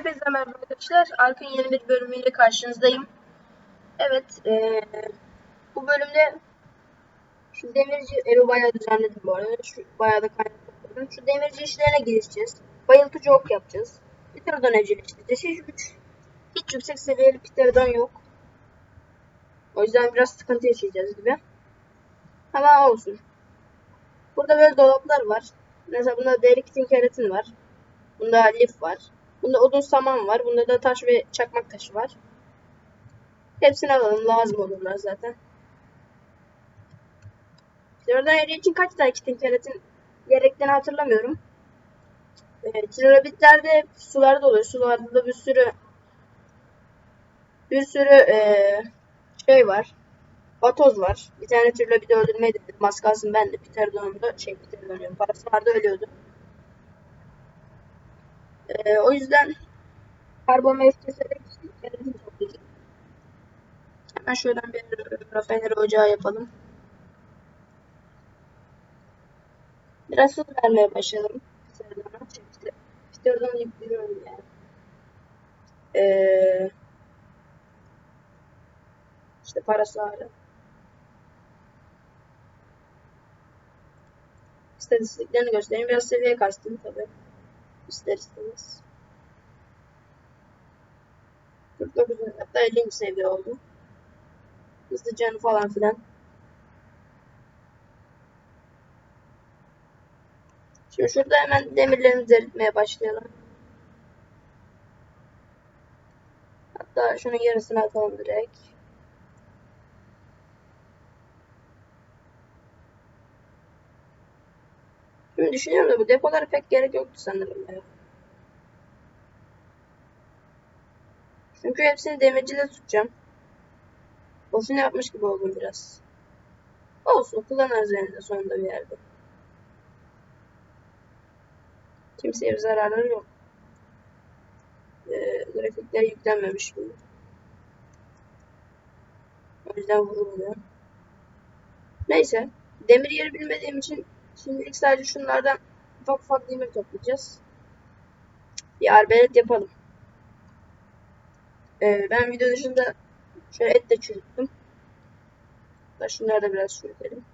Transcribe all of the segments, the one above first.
Hepinize merhaba arkadaşlar. Arkın yeni bir bölümüyle karşınızdayım. Evet, eee, bu bölümde şu demirci evi bayağı düzenledim bu arada. Şu bayağı da kaynak topladım. Şu demirci işlerine girişeceğiz. Bayıltıcı ok yapacağız. Pterodon evcilleştireceğiz. Hiç, hiç, hiç yüksek seviyeli Pterodon yok. O yüzden biraz sıkıntı yaşayacağız gibi. Ama olsun. Burada böyle dolaplar var. Mesela bunda deri kitin keratin var. Bunda lif var. Bunda odun saman var. Bunda da taş ve çakmak taşı var. Hepsini alalım. Lazım olurlar zaten. İşte oradan eri için kaç tane kitin keratin gerektiğini hatırlamıyorum. Ee, Trilobitlerde sularda oluyor. Sularda da bir sürü bir sürü ee, şey var. Vatoz var. Bir tane trilobiti öldürmeyi dedim. Az kalsın ben de Pterodon'da şey Pterodon parası vardı ölüyordu. Ee, o yüzden karbon mevcut keserek kendimizi toplayacağız. Hemen şuradan bir rafineri ocağı yapalım. Biraz hız vermeye başlayalım. Pterodon'a. Çünkü Pterodon'u yüklüyorum yani. Ee, işte parası var. İstatistiklerini göstereyim. Biraz seviye kastım tabii ister istemez. 49 hatta 50. seviye oldu. Hızlı canı falan filan. Şimdi şurada hemen demirlerimizi eritmeye başlayalım. Hatta şunun yarısını atalım direkt. Şimdi düşünüyorum da bu depolara pek gerek yoktu sanırım ya. Çünkü hepsini demircide tutacağım. Boşuna yapmış gibi oldum biraz. Olsun kullanırız eninde sonunda bir yerde. Kimseye bir zararları yok. Ee, grafikler yüklenmemiş bu. O yüzden vurulmuyor. Neyse. Demir yeri bilmediğim için Şimdilik sadece şunlardan ufak ufak demir toplayacağız. Bir arbelet yapalım. Ee, ben video dışında şöyle et de çürüttüm. Şunları da biraz çürütelim.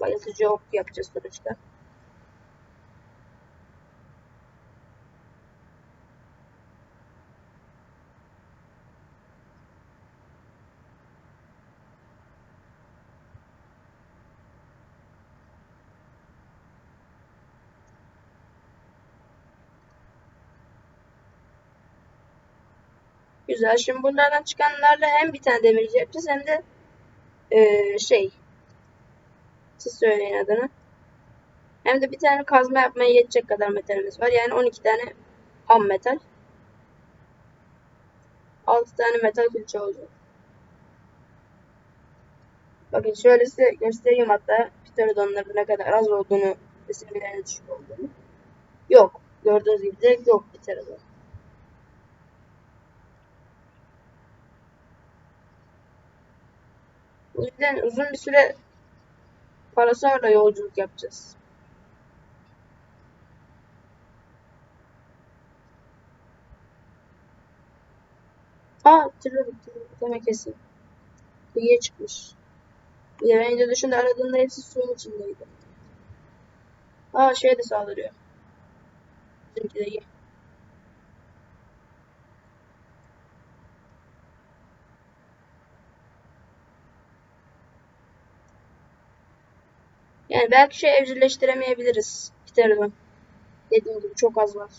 Bayıltıcı ok yapacağız sonuçta. Güzel. Şimdi bunlardan çıkanlarla hem bir tane demirci yapacağız hem de ee, şey siz söyleyin adını. Hem de bir tane kazma yapmaya yetecek kadar metalimiz var. Yani 12 tane ham metal. 6 tane metal külçe olacak. Bakın şöyle size göstereyim hatta pterodonların ne kadar az olduğunu ve seviyelerine düşük olduğunu. Yok. Gördüğünüz gibi direkt yok pterodon. O yüzden uzun bir süre parasıyla yolculuk yapacağız. Aa tırladık tırladık demek kesin. Kıyıya çıkmış. Yemeğince dışında aradığında hepsi suyun içindeydi. Aa şey de saldırıyor. Bizimki de iyi. Yani belki şey evcilleştiremeyebiliriz. Pterodon. Dediğim gibi çok az var.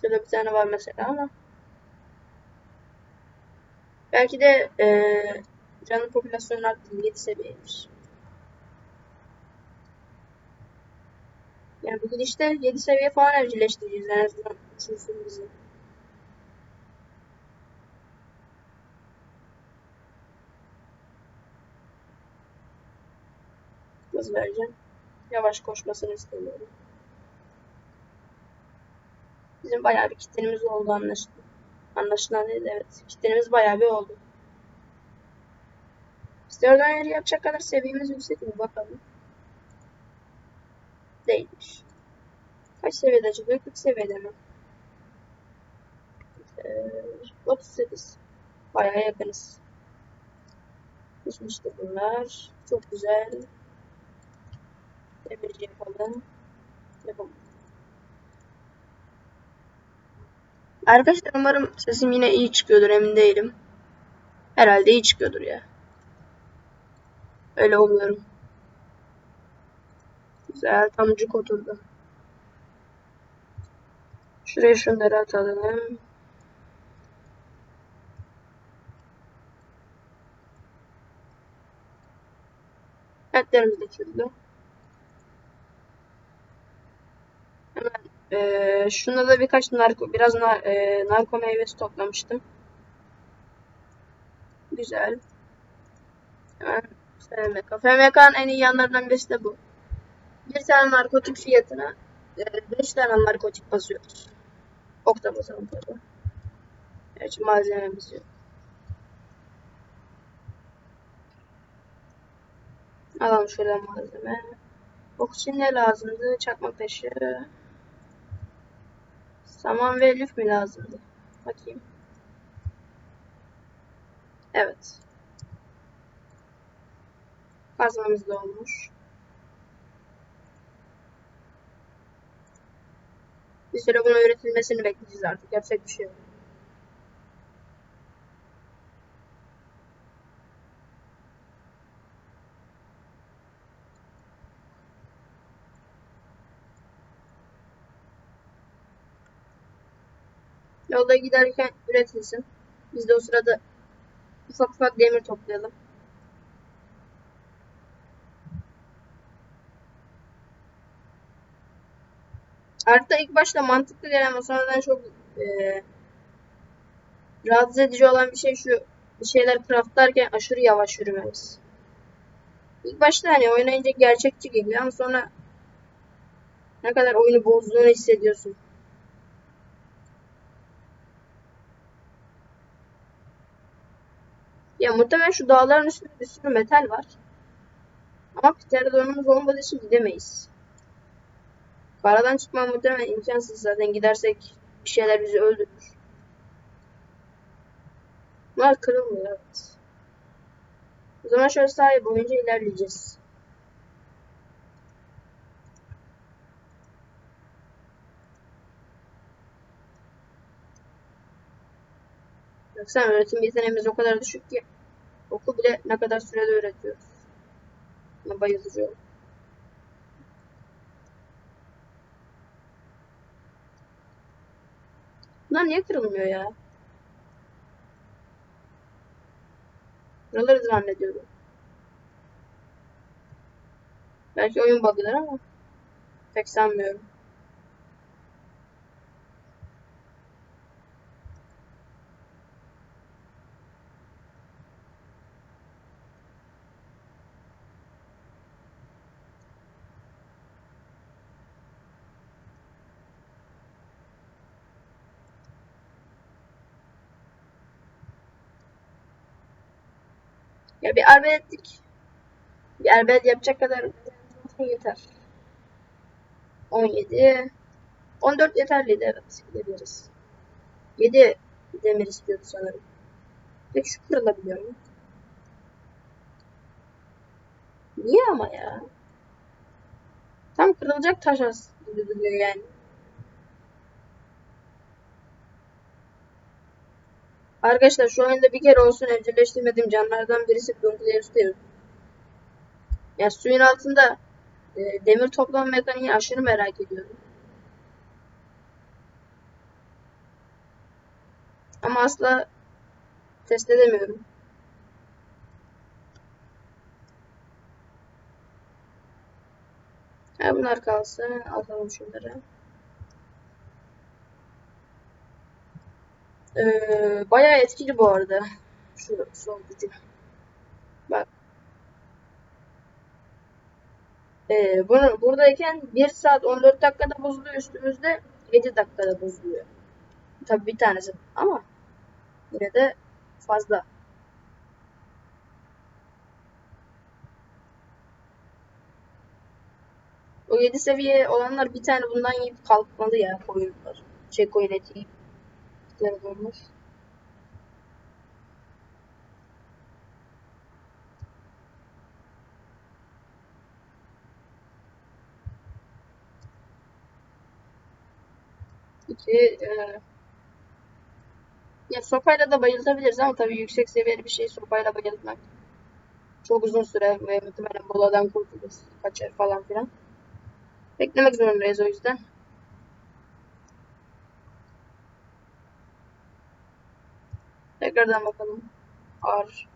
Şurada bir tane var mesela ama. Belki de ee, canlı popülasyonu arttı. 7 seviyeymiş. Yani bu gidişte 7 seviye falan evcilleştireceğiz en azından. Uçursun bizi. Hız vereceğim. Yavaş koşmasını istemiyorum. Bizim bayağı bir kitlenimiz oldu anlaşılan. Anlaşılan değil evet. Kitlenimiz bayağı bir oldu. Oradan yeri yapacak kadar seviyemiz yüksek mi bakalım. Değilmiş. Kaç seviyede çıkıyor? 40 seviyede mi? Ee, 38. Bayağı yakınız. Pişmiştir bunlar. Çok güzel. Demirci yapalım. Yapalım. Arkadaşlar umarım sesim yine iyi çıkıyordur emin değilim. Herhalde iyi çıkıyordur ya. Öyle umuyorum. Güzel tam cuk oturdu. Şuraya şunları atalım. Etlerimiz de çözdü. Hemen eee şunda da birkaç narko, biraz nar, eee, narko meyvesi toplamıştım. Güzel. Hemen FMK. FMK'nın en iyi yanlarından birisi de bu. Bir tane narkotik fiyatına 5 tane narkotik basıyoruz. Ok da basalım tabi. Gerçi malzememiz yok. Alalım şuradan malzeme. Ok için ne lazımdı? Çakmak taşı. Saman ve lif mi lazımdı? Bakayım. Evet. Kazmamız da olmuş. Bir süre bunun üretilmesini bekleyeceğiz artık. Yapacak bir şey yok. Yolda giderken üretilsin. Biz de o sırada ufak ufak demir toplayalım. Harita ilk başta mantıklı gelen ama sonradan çok e, rahatsız edici olan bir şey şu bir şeyler craftlarken aşırı yavaş yürümemiz. İlk başta hani oynayınca gerçekçi geliyor ama sonra ne kadar oyunu bozduğunu hissediyorsun. Ya muhtemelen şu dağların üstünde bir sürü metal var. Ama pterodonumuz olmadığı için gidemeyiz. Karadan çıkma muhtemelen imkansız zaten gidersek bir şeyler bizi öldürür. Bunlar kırılmıyor evet. O zaman şöyle sahip boyunca ilerleyeceğiz. Baksana öğretim yeteneğimiz o kadar düşük ki oku bile ne kadar sürede öğretiyoruz. Buna bayılıyorum. Bunlar niye kırılmıyor ya? Kırılır zannediyorum. Belki oyun bug'ıdır ama pek sanmıyorum. Ya bir arbeletlik bir arbelet yapacak kadar yeter. 17 14 yeterliydi evet gidebiliriz. 7 demir istiyordu sanırım. Peki şu kırılabiliyor mu? Niye ama ya? Tam kırılacak taş duruyor yani. Arkadaşlar şu oyunda bir kere olsun evcilleştirmediğim canlardan birisi Dunkleus Devil. Yani suyun altında e, demir toplama mekaniğini aşırı merak ediyorum. Ama asla test edemiyorum. Ha, bunlar kalsın. Atalım şunları. Ee, bayağı etkili bu arada. Şu son gücü. Bak. Ee, bunu, buradayken 1 saat 14 dakikada bozuluyor üstümüzde 7 dakikada bozuluyor. Tabi bir tanesi ama yine de fazla. O 7 seviye olanlar bir tane bundan yiyip kalkmalı ya koyunlar. Şey koyun eti yiyip. Olmuş. İki, e, ya sopayla da bayıltabiliriz ama tabii yüksek seviyeli bir şey sopayla bayıltmak çok uzun süre ve muhtemelen moladan kurtulur, kaçar falan filan. Beklemek zorundayız o yüzden. Tekrardan bakalım. Ar.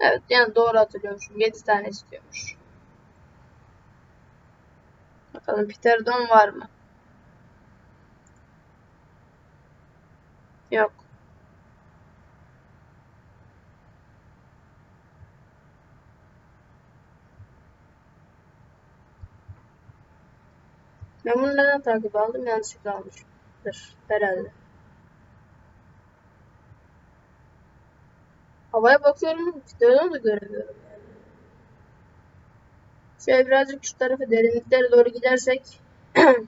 Evet yani doğru hatırlıyormuşum. 7 tane istiyormuş. Bakalım Pterodon var mı? Yok. Ben bunu neden takip aldım? Yanlışlıkla almışımdır herhalde. Havaya bakıyorum, Pterodon'u da göremiyorum. Yani. Şöyle birazcık şu tarafa derinliklere doğru gidersek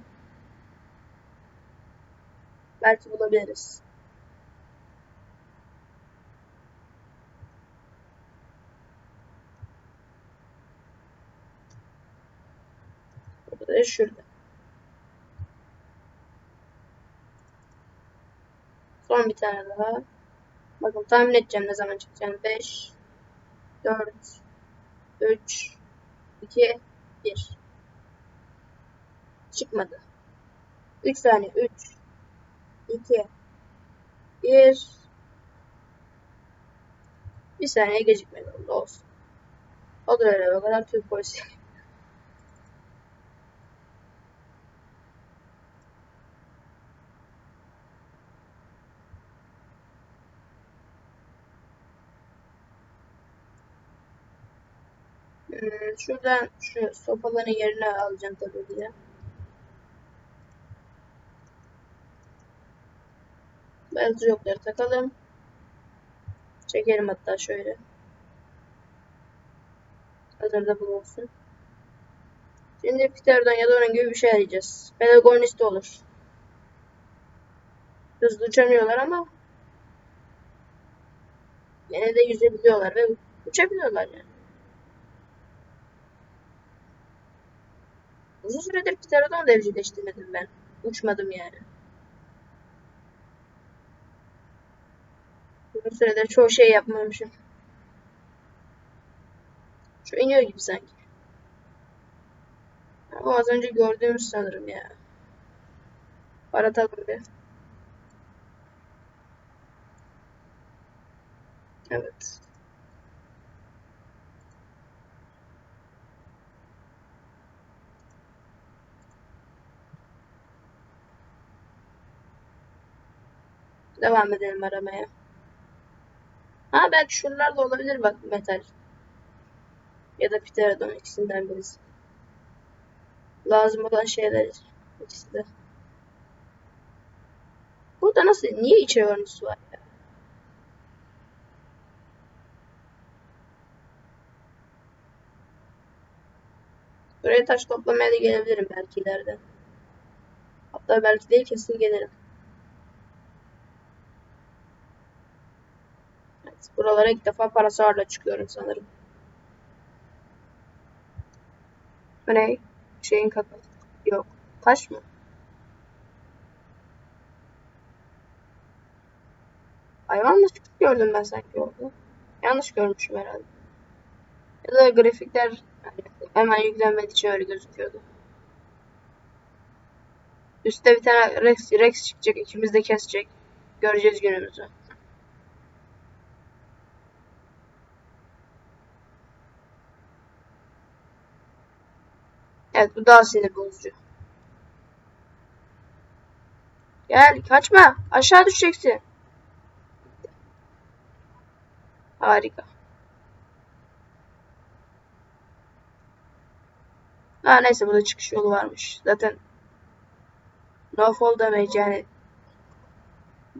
belki bulabiliriz. Burada da şurada. Son bir tane daha. Bakın tahmin edeceğim ne zaman çıkacağını. 5 4 3 2 1 Çıkmadı. 3 saniye. 3 2 1 Bir saniye gecikmedi oldu olsun. O da öyle o kadar Türk polisi. Şuradan şu sopaların yerine alacağım tabii ki de. Beyaz yokları takalım. Çekelim hatta şöyle. Hazırda bulunsun. Şimdi Peter'dan ya da onun gibi bir şey arayacağız. Pelagonist olur. Hızlı uçamıyorlar ama yine de yüzebiliyorlar ve uçabiliyorlar yani. Uzun süredir Pterodon da evcilleştirmedim ben. Uçmadım yani. Uzun süredir çoğu şey yapmamışım. Şu iniyor gibi sanki. O az önce gördüğümüz sanırım ya. Aratalım bir. Evet. Devam edelim aramaya. Ha belki şuralarda olabilir bak metal. Ya da pterodon ikisinden birisi. Lazım olan şeyler ikisi de. Burada nasıl? Niye içe örnüsü var ya? Buraya taş toplamaya da gelebilirim belki ileride. Hatta belki değil kesin gelirim. Evet, buralara ilk defa parasarla çıkıyorum sanırım. Bu ne? Şeyin kapalı. Yok. Taş mı? Hayvanla çıkıp gördüm ben sanki orada. Yanlış görmüşüm herhalde. Ya da grafikler hemen yüklenmediği için öyle gözüküyordu. Üstte bir tane Rex, Rex çıkacak. ikimiz de kesecek. Göreceğiz günümüzü. Evet bu daha sinir bozucu. Gel kaçma. Aşağı düşeceksin. Harika. Ha neyse burada çıkış yolu varmış. Zaten no fall damage yani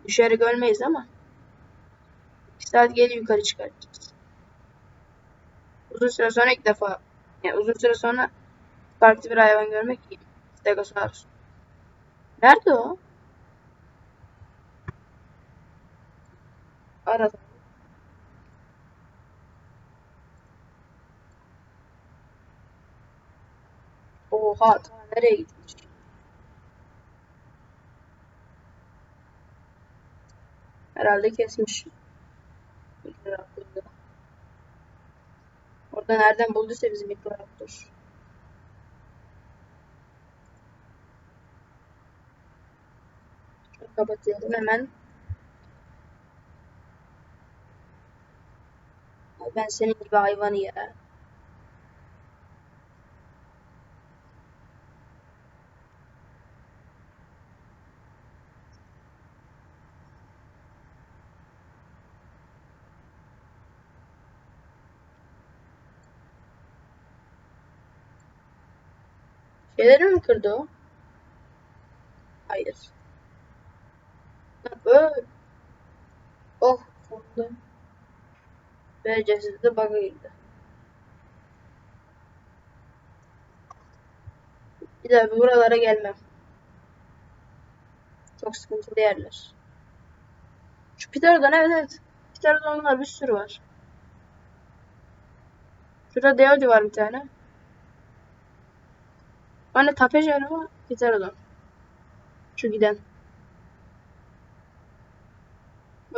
düşerek ölmeyiz ama 2 saat geri yukarı çıkartacağız. Uzun süre sonra ilk defa yani uzun süre sonra Farklı bir hayvan görmek iyi. Stegosaurus. Nerede o? Arada. Oha ta nereye gitmiş? Herhalde kesmiş. Orada nereden bulduysa bizim Mikroraptor. Kapatıyorum hemen. Ben senin gibi hayvanı ya. Şeyleri mi kırdı o? Hayır. Oh sonunda. Ve cesedi bug'a girdi. Bir daha buralara gelmem. Çok sıkıntılı yerler. Şu Pterodon evet evet. Pterodonlar bir sürü var. Şurada Deodi var bir tane. Hani Tapejer ama Pterodon. Şu giden.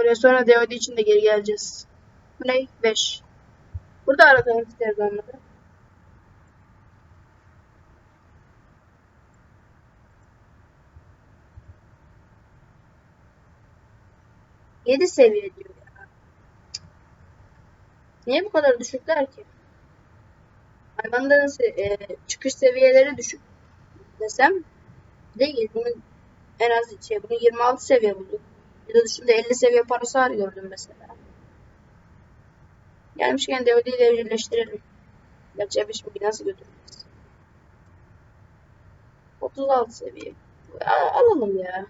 Buraya sonra Deodi için de geri geleceğiz. Bu ne? 5. Burada aratalım Pterodonları. Yedi seviye diyor ya. Niye bu kadar düşükler ki? Hayvanların e, çıkış seviyeleri düşük desem değil. Bunun en az şey, bunu 26 seviye bulduk. Bir de dışında 50 seviye parası var gördüm mesela. Gelmişken DOD ile evcilleştirelim. Gerçi eve şimdi nasıl götüreceğiz? 36 seviye. Alalım ya.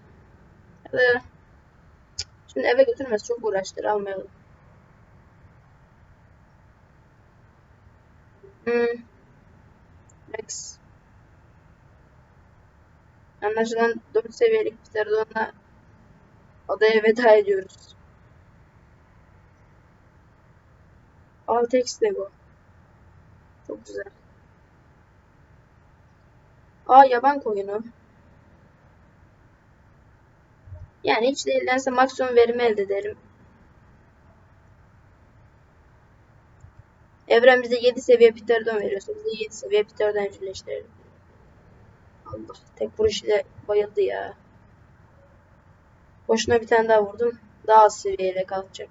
Da- Şimdi eve götürmez çok uğraştır almayalım. Hmm. Max. Anlaşılan 4 seviyelik Pterodon'la adaya veda ediyoruz. Altex Lego. Çok güzel. Aa yaban koyunu. Yani hiç değildense maksimum verimi elde ederim. Evren bize 7 seviye Pterodon veriyorsa bize 7 seviye Pterodon evcilleştirelim. Allah tek vuruş ile bayıldı ya. Boşuna bir tane daha vurdum. Daha az seviyeyle kalkacak.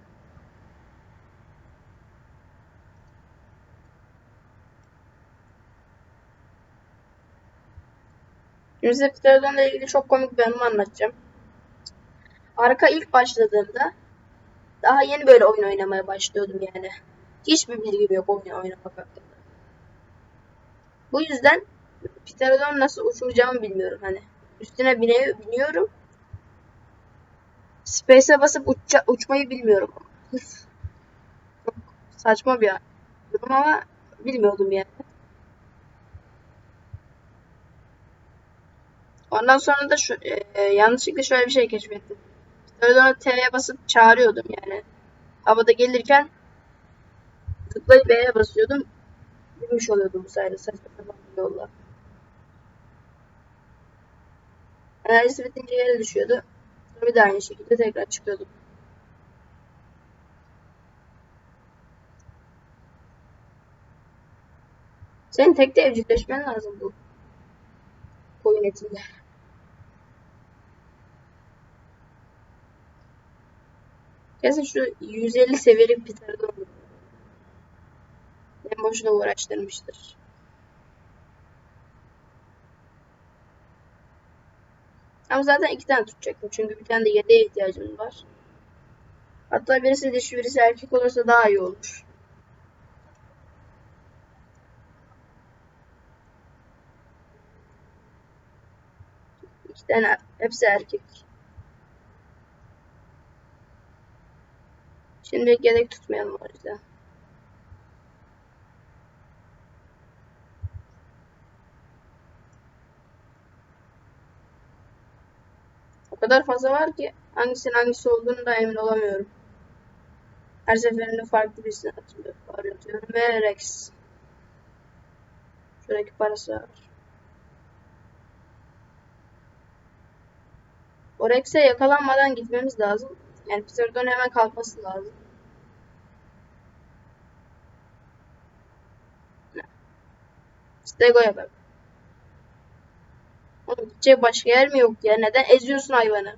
Şimdi size Pterodon'la ilgili çok komik bir anımı anlatacağım. Arka ilk başladığımda daha yeni böyle oyun oynamaya başlıyordum yani. Hiçbir bilgim yok oyun oynamak hakkında. Bu yüzden Pterodon nasıl uçuracağımı bilmiyorum hani. Üstüne bine, biniyorum. Space'e basıp uça, uçmayı bilmiyorum. Çok saçma bir durum ama bilmiyordum yani. Ondan sonra da şu, e, yanlışlıkla şöyle bir şey keşfettim. Pterodon'a T'ye basıp çağırıyordum yani. Havada gelirken tıklayıp B'ye basıyordum. Bilmiş oluyordum bu sayede saçma sapan bir yolla. Enerjisi bitince yere düşüyordu. Bir daha aynı şekilde tekrar çıkıyordum. Senin tek de evcilleşmen lazım bu koyun etinde. Kesin şu 150 seviyelik tane olur. En boşuna uğraştırmıştır. Ama zaten iki tane tutacaktım. Çünkü bir tane de yedeğe ihtiyacım var. Hatta birisi dişi birisi erkek olursa daha iyi olur. İki tane hepsi erkek. Şimdi yedek tutmayalım o yüzden. Kadar fazla var ki hangisinin hangisi olduğunu da emin olamıyorum. Her seferinde farklı birisini atıyor- arıyorum. Ve Rex. Şuradaki parası var. O Rex'e yakalanmadan gitmemiz lazım. Yani Pterodon hemen kalkması lazım. Stego'ya bak. Oğlum gidecek başka yer mi yok ya? Neden eziyorsun hayvanı?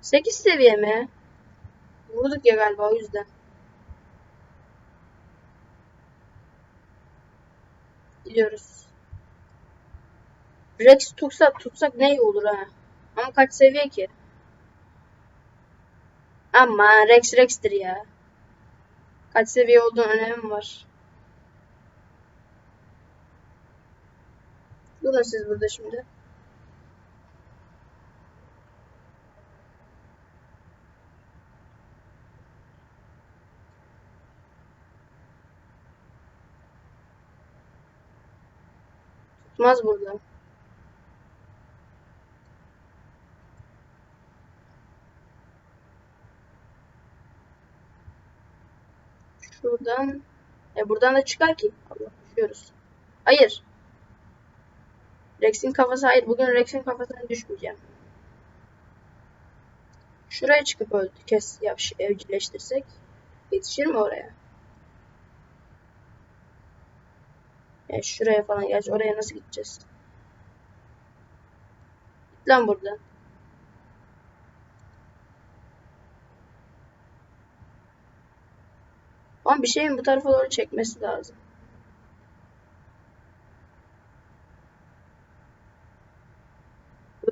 8 seviye mi? Vurduk ya galiba o yüzden. Gidiyoruz. Rex tutsak tutsak ne iyi olur ha. Ama kaç seviye ki? Ama Rex Rex'tir ya. Kaç seviye olduğunun önemi var. Durun siz burada şimdi. Tutmaz burada. Şuradan. E buradan da çıkar ki. Allah düşüyoruz. Hayır. Rex'in kafası hayır. Bugün Rex'in kafasına düşmeyeceğim. Şuraya çıkıp öldü. Kes yap, evcilleştirsek. Yetişir mi oraya? Yani şuraya falan. Gerçi oraya nasıl gideceğiz? Git lan buradan. Ama bir şeyin bu tarafa doğru çekmesi lazım.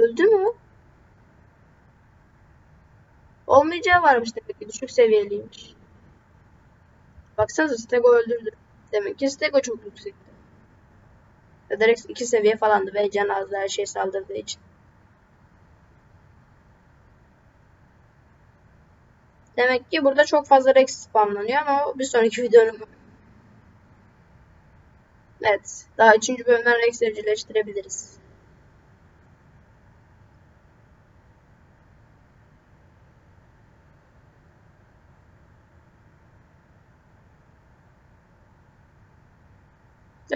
Öldü mü? Olmayacağı varmış demek ki. Düşük seviyeliymiş. Baksanıza Stego öldürdü. Demek ki Stego çok yüksekti. Ya Rex 2 seviye falandı ve can azdı her şey saldırdığı için. Demek ki burada çok fazla Rex spamlanıyor ama bir sonraki videonun. Evet. Daha 3. bölümden Rex evcilleştirebiliriz.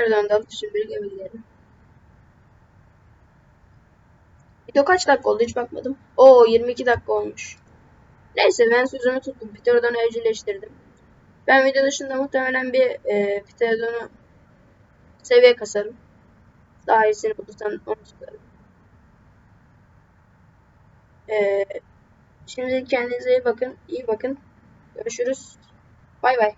Nereden de alıp şimdilik eve gidelim. Video kaç dakika oldu hiç bakmadım. Oo 22 dakika olmuş. Neyse ben sözümü tuttum. Pterodon'u evcilleştirdim. Ben video dışında muhtemelen bir e, Pterodon'u seviye kasarım. Daha iyisini bulursam onu tutarım. E, şimdi kendinize iyi bakın. İyi bakın. Görüşürüz. Bay bay.